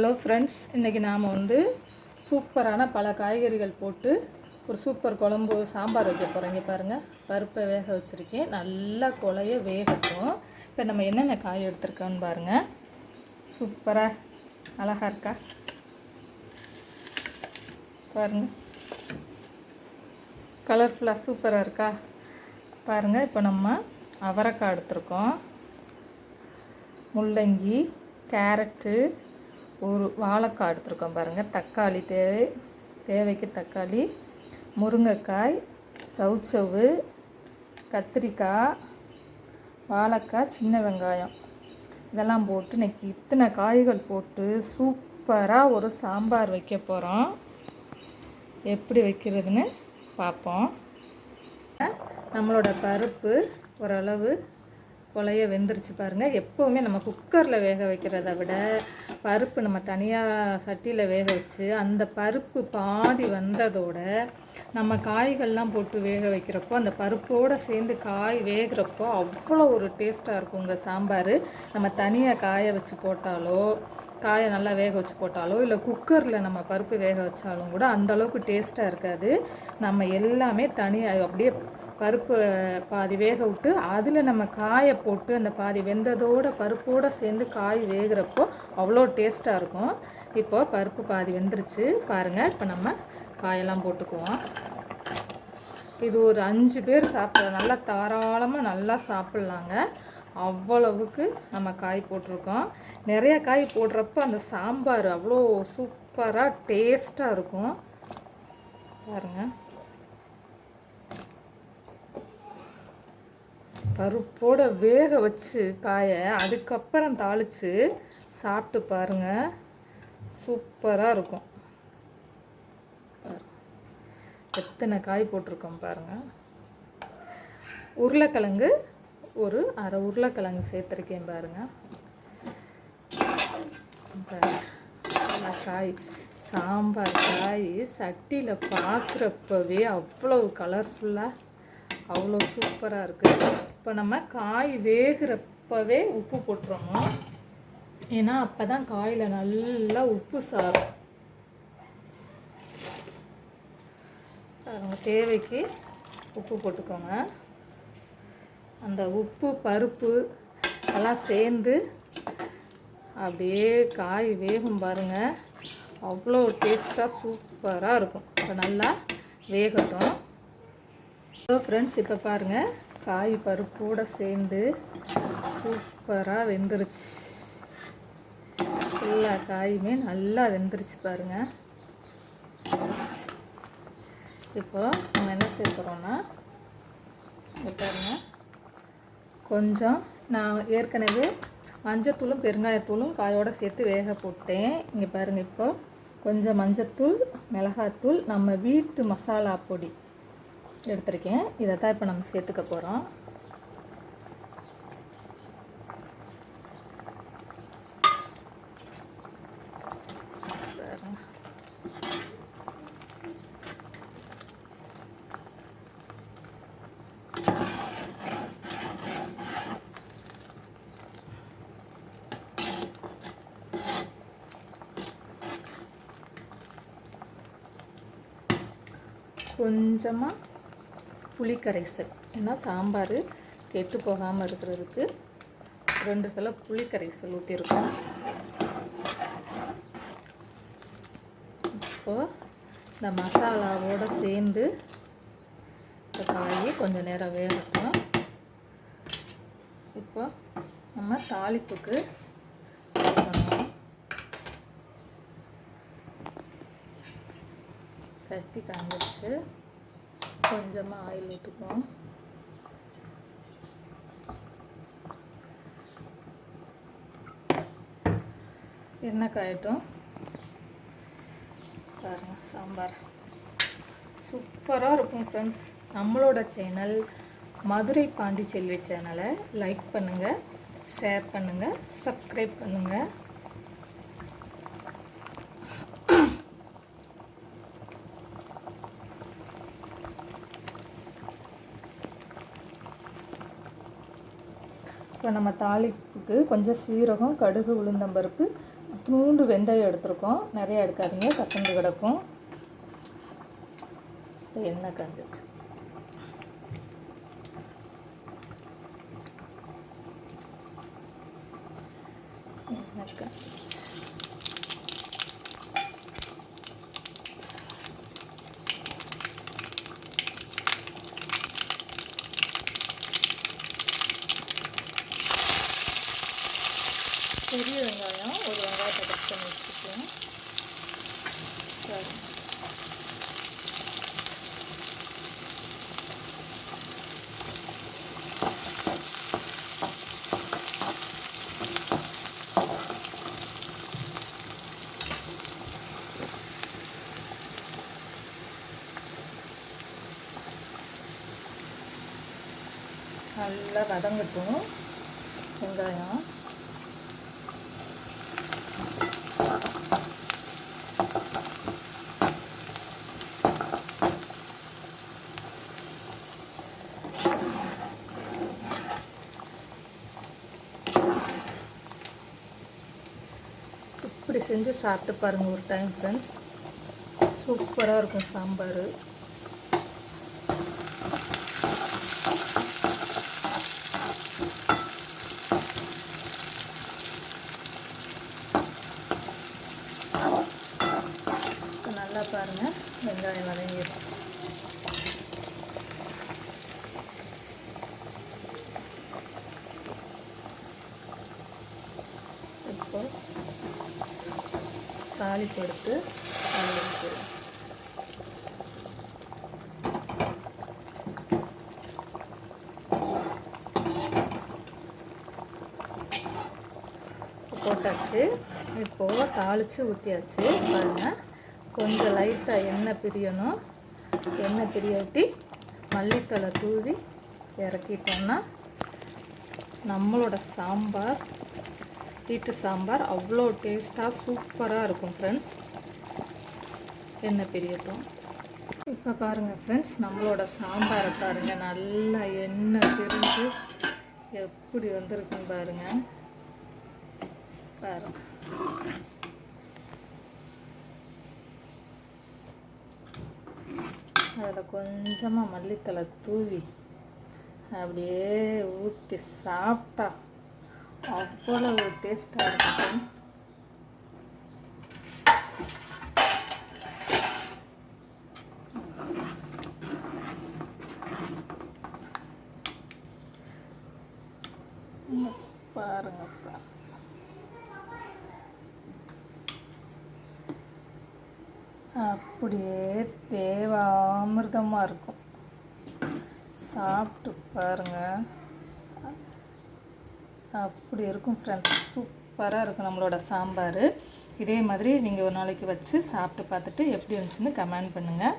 Hello friends இன்றைக்கி நாம் வந்து சூப்பரான பல காய்கறிகள் போட்டு ஒரு சூப்பர் குழம்பு சாம்பார் வைக்க போகிறீங்க பாருங்கள் பருப்பை வேக வச்சுருக்கேன். நல்லா குழைய வேகட்டும். இப்போ நம்ம என்னென்ன காய் எடுத்திருக்கோன்னு பாருங்கள் சூப்பராக அழகாக இருக்கா? பாருங்கள் கலர்ஃபுல்லாக சூப்பராக இருக்கா? பாருங்கள் இப்போ நம்ம அவரைக்காய் எடுத்துருக்கோம். முள்ளங்கி கேரட்டு ஒரு வாழைக்காய் எடுத்துருக்கோம் பாருங்கள் தக்காளி தேவை தேவைக்கு தக்காளி முருங்கைக்காய் சவுச்சவு கத்திரிக்காய் வாழைக்காய் சின்ன வெங்காயம். இதெல்லாம் போட்டு இன்னைக்கு இத்தனை காய்கள் போட்டு சூப்பராக ஒரு சாம்பார் வைக்க போகிறோம் எப்படி வைக்கிறதுன்னு பார்ப்போம் நம்மளோட பருப்பு ஓரளவு குழைய வெந்துருச்சு பாருங்கள் எப்போவுமே நம்ம குக்கரில் வேக வைக்கிறத விட பருப்பு நம்ம தனியாக சட்டியில் வேக வச்சு அந்த பருப்பு பாதி வந்ததோட நம்ம காய்கள்லாம் போட்டு வேக வைக்கிறப்போ அந்த பருப்போடு சேர்ந்து காய் வேகிறப்போ அவ்வளோ ஒரு டேஸ்ட்டாக இருக்குங்க சாம்பார். நம்ம தனியாக காய வச்சு போட்டாலோ காயை நல்லா வேக வச்சு போட்டாலோ இல்லை குக்கரில் நம்ம பருப்பு வேக வச்சாலும் கூட அந்தளவுக்கு டேஸ்ட்டாக இருக்காது. நம்ம எல்லாமே தனியாக அப்படியே பருப்பு பாதி வேக விட்டு அதில் நம்ம காயை போட்டு அந்த பாதி வெந்ததோட பருப்போடு சேர்ந்து காய் வேகிறப்போ அவ்வளோ டேஸ்ட்டாக இருக்கும். இப்போ பருப்பு பாதி வெந்துருச்சு. பாருங்கள் இப்போ நம்ம காயெல்லாம் போட்டுக்குவோம். இது ஒரு அஞ்சு பேர் சாப்பிட்ற நல்லா தாராளமாக நல்லா சாப்பிட்லாங்க. அவ்வளவுக்கு நம்ம காய் போட்டிருக்கோம். நிறைய காய் போடுறப்ப அந்த சாம்பார் அவ்வளோ சூப்பராக டேஸ்ட்டாக இருக்கும். பாருங்கள் பருப்போட வேக வச்சு காயை அதுக்கப்புறம் தாளித்து சாப்பிட்டு பாருங்கள் சூப்பராக இருக்கும். எத்தனை காய் போட்டிருக்கோம் பாருங்கள் உருளைக்கிழங்கு ஒரு அரை உருளைக்கிழங்கு சேர்த்துருக்கேன் பாருங்கள் காய். சாம்பார் காய் சட்டியில் பார்க்குறப்பவே அவ்வளோ கலர்ஃபுல்லாக அவ்வளோ சூப்பராக இருக்குது இப்போ நம்ம காய் வேகிறப்பவே உப்பு போட்டுறணும். ஏன்னா அப்போ தான் காயில் நல்லா உப்பு சாரும். தேவைக்கு உப்பு போட்டுக்கோங்க. அந்த உப்பு பருப்பு எல்லாம் சேர்ந்து அப்படியே காய் வேகும் பாருங்கள் அவ்வளோ டேஸ்ட்டாக சூப்பராக இருக்கும். இப்போ நல்லா வேகட்டும். ஸோ ஃப்ரெண்ட்ஸ் இப்போ பாருங்கள் காய் பருப்போடு சேர்ந்து சூப்பராக வெந்துருச்சு. எல்லா காயுமே நல்லா வெந்துருச்சு பாருங்கள் இப்போ நம்ம என்ன சேர்க்குறோன்னா பாருங்கள் கொஞ்சம் நான் ஏற்கனவே மஞ்சத்தூளும் பெருங்காயத்தூளும் காயோடு சேர்த்து வேக போட்டேன். இங்கே பாருங்கள் இப்போ. கொஞ்சம் மஞ்சத்தூள் மிளகாத்தூள் நம்ம வீட்டு மசாலா பொடி. எடுத்திருக்கேன். இதை தான் இப்போ நம்ம சேர்த்துக்க போகிறோம் கொஞ்சமாக புளி கரைசல் ஏன்னா சாம்பார் கெட்டு போகாமல் இருக்கிறதுக்கு ரெண்டு சில புளி கரைசல் ஊற்றிருக்கோம் இப்போது இந்த மசாலாவோடு சேர்ந்து இந்த காய் கொஞ்சம் நேரம் வேகட்டும். இப்போ நம்ம தாளிப்புக்கு சட்டி காஞ்சிடுச்சு கொஞ்சமாக ஆயில் ஊற்றுக்குவோம் எண்ணெய் காயட்டும். பாருங்கள் சாம்பார். சூப்பராக இருக்கும் ஃப்ரெண்ட்ஸ் நம்மளோட சேனல் மதுரை பாண்டிச்செல்வி சேனலை லைக் பண்ணுங்கள் ஷேர் பண்ணுங்கள் சப்ஸ்கிரைப் பண்ணுங்கள் இப்போ நம்ம தாளிப்புக்கு கொஞ்சம் சீரகம் கடுகு உளுந்தம்பருப்பு தூண்டு வெந்தயம் எடுத்திருக்கோம். நிறைய எடுக்காதீங்க கசந்து கிடக்கும். இப்போ எண்ணெய் காஞ்சிச்சு எண்ணெய் காஞ்சி 끓이는 거예요. 오징어가 더 맛있게 먹을게요. 갈라마당것도 생가요 செஞ்சு சாப்பிட்டு பாருங்கள் ஒரு டைம் ஃப்ரெண்ட்ஸ் சூப்பராக இருக்கும் சாம்பார் இப்போ நல்லா பாருங்கள் வெங்காயம் வதங்கிடும் இப்போ தாளிப்பு எடுத்து அதில் போட்டாச்சு. இப்போது தாளித்து ஊற்றியாச்சு பாருங்கள் கொஞ்சம் லைட்டாக எண்ணெய் பிரியணும். எண்ணெய் பிரியாட்டி மல்லித்தலை தூவி இறக்கிட்டோம்னா நம்மளோட சாம்பார் வீட்டு சாம்பார். அவ்வளோ டேஸ்ட்டாக சூப்பராக இருக்கும் ஃப்ரெண்ட்ஸ் எண்ணெய் பிரியட்டும் இப்போ பாருங்கள் ஃப்ரெண்ட்ஸ் நம்மளோட சாம்பாரை பாருங்கள் நல்லா எண்ணெய் பிரிஞ்சு எப்படி வந்திருக்குன்னு பாருங்கள் பாருங்கள் அதில் கொஞ்சமாக மல்லித்தலை தூவி அப்படியே ஊற்றி சாப்பிட்டா அவ்வளவு டேஸ்ட்டாக இருக்கும் ஃப்ரெண்ட்ஸ் பாருங்க ஃப்ரெண்ட்ஸ் அப்படியே தேவாமிர்தமாக இருக்கும். சாப்பிட்டு பாருங்க. அப்படி இருக்கும் ஃப்ரெண்ட்ஸ் சூப்பராக இருக்கும் நம்மளோட சாம்பார். இதே மாதிரி நீங்கள் ஒரு நாளைக்கு வச்சு சாப்பிட்டு பார்த்துட்டு எப்படி இருந்துச்சுன்னு கமெண்ட் பண்ணுங்கள்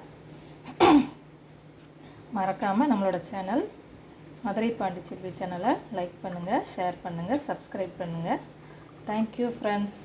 மறக்காமல் நம்மளோட சேனல் மதுரை பாண்டிச்செல்வி சேனலை லைக் பண்ணுங்கள் ஷேர் பண்ணுங்கள் சப்ஸ்கிரைப் பண்ணுங்கள் தேங்க்யூ ஃப்ரெண்ட்ஸ்